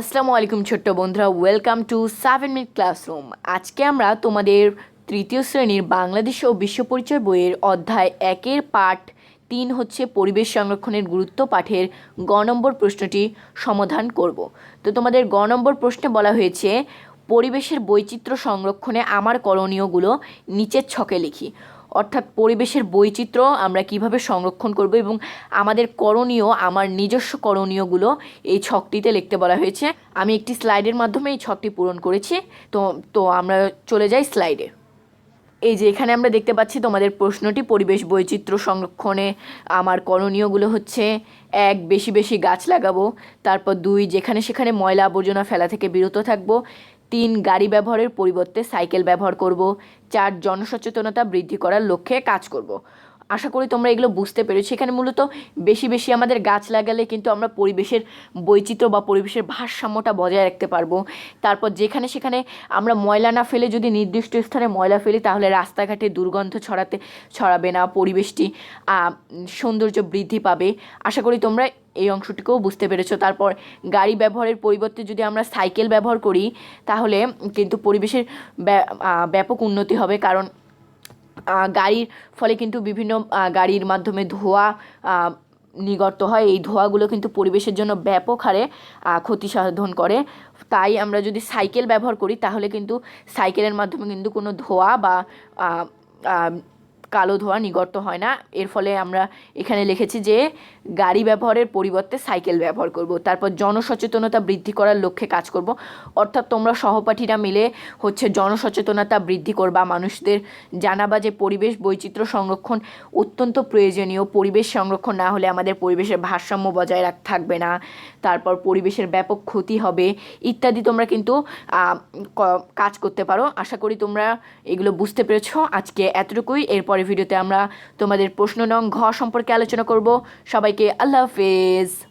আসসালামু আলাইকুম ছোট্ট বন্ধুরা welcome to seven minute classroom আজকে আমরা তোমাদের তৃতীয় শ্রেণির বাংলাদেশ ও বিশ্ব পরিচয় বইয়ের অধ্যায় একের পাঠ তিন হচ্ছে পরিবেশ সংরক্ষণের গুরুত্ব পাঠের গ নম্বর প্রশ্নটি সমাধান করব। তো তোমাদের গ নম্বর প্রশ্নে বলা হয়েছে, পরিবেশের বৈচিত্র্য সংরক্ষণে আমার করণীয়গুলো নিচের ছকে লিখি। অর্থাৎ পরিবেশের বৈচিত্র্য আমরা কীভাবে সংরক্ষণ করব এবং আমাদের করণীয়, আমার নিজস্ব করণীয়গুলো এই ছকটিতে লিখতে বলা হয়েছে। আমি একটি স্লাইডের মাধ্যমে এই ছকটি পূরণ করেছি। তো তো আমরা চলে যাই স্লাইডে। এই যে এখানে আমরা দেখতে পাচ্ছি তোমাদের প্রশ্নটি, পরিবেশ বৈচিত্র্য সংরক্ষণে আমার করণীয়গুলো হচ্ছে, এক, বেশি বেশি গাছ লাগাবো, তারপর দুই, যেখানে সেখানে ময়লা আবর্জনা ফেলা থেকে বিরত থাকব তিন গাড়ি ব্যবহারের পরিবর্তে সাইকেল ব্যবহার করব। চার জনসচেতনতা বৃদ্ধি করার লক্ষ্যে কাজ করব। আশা করি তোমরা এগুলো বুঝতে পেরেছ। এখানে মূলত বেশি বেশি আমাদের গাছ লাগালে কিন্তু আমরা পরিবেশের বৈচিত্র্য বা পরিবেশের ভারসাম্যটা বজায় রাখতে পারব। তারপর যেখানে সেখানে আমরা ময়লা না ফেলে যদি নির্দিষ্ট স্থানে ময়লা ফেলি, তাহলে রাস্তাঘাটে দুর্গন্ধ ছড়াতে ছড়াবে না, পরিবেশটি সৌন্দর্য বৃদ্ধি পাবে। আশা করি তোমরা এই অংশটিকেও বুঝতে পেরেছ। তারপর গাড়ি ব্যবহারের পরিবর্তে যদি আমরা সাইকেল ব্যবহার করি, তাহলে কিন্তু পরিবেশের ব্যা- ব্যাপক উন্নতি হবে। কারণ গাড়ির ফলে কিন্তু বিভিন্ন গাড়ির মাধ্যমে ধোঁয়া নিগর্ত হয়। এই ধোঁয়াগুলো কিন্তু পরিবেশের জন্য ব্যাপক হারে ক্ষতি সাধন করে। তাই আমরা যদি সাইকেল ব্যবহার করি, তাহলে কিন্তু সাইকেলের মাধ্যমে কিন্তু কোনো ধোঁয়া বা কালো ধোঁয়া নিগর্ত হয় না। এর ফলে আমরা এখানে লিখেছি যে, গাড়ি ব্যবহারের পরিবর্তে সাইকেল ব্যবহার করব। তারপর জনসচেতনতা বৃদ্ধি করার লক্ষ্যে কাজ করব। অর্থাৎ তোমরা সহপাঠীরা মিলে হচ্ছে জনসচেতনতা বৃদ্ধি করবা। মানুষদের জানাবা যে, পরিবেশ বৈচিত্র্য সংরক্ষণ অত্যন্ত প্রয়োজনীয়। পরিবেশ সংরক্ষণ না হলে আমাদের পরিবেশের ভারসাম্য বজায় রাখ থাকবে না। তারপর পরিবেশের ব্যাপক ক্ষতি হবে, ইত্যাদি তোমরা কিন্তু কাজ করতে পারো। আশা করি তোমরা এগুলো বুঝতে পেরেছ। আজকে এতটুকুই। এরপরে ভিডিওতে আমরা তোমাদের প্রশ্ন নং ঘ সম্পর্কে আলোচনা করব। সবাইকে আল্লাহ হাফেজ।